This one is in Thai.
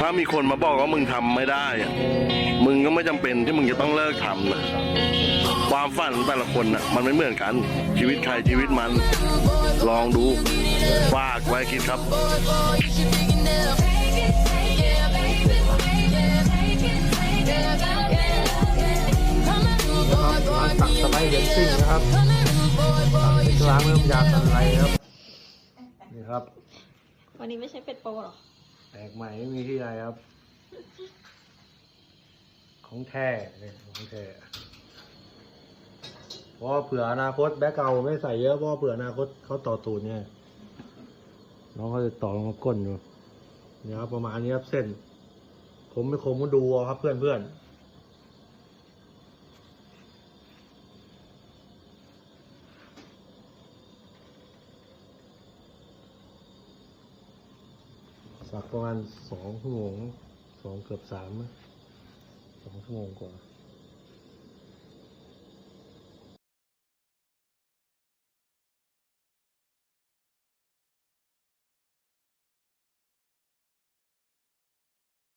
ถ้ามีคนมาบอกว่ามึงทำไม่ได้ มึงก็ไม่จำเป็นที่มึงจะต้องเลิกทำนะความฝันของแต่ละคนน่ะ มันไม่เหมือนกัน ชีวิตใครชีวิตมัน ลองดูฝากไว้คิดครับนะครับร้านตักสไลด์เดนซิ่งนะครับร้านเริ่มยาสไลด์ครับ นี่ครับ วันนี้ไม่ใช่เป็ดโปรหรอ แปลกใหม่ไม่มีที่ไหนครับ ของแท้เนี่ยของแท้เพราะว่าเผื่ออนาคตแบ็คเกาไม่ใส่เยอะเพราะว่าเผื่ออนาคตเขาต่อตูดเนี่ยน้องเขาจะต่อลงมาก้นอยู่เนี่ยครับประมาณนี้ครับเส้น ผมไม่คมก็ดูเอาครับเพื่อนเพื่อน สักประมาณสองชั่วโมงสองเกือบสามสองชั่วโมงกว่า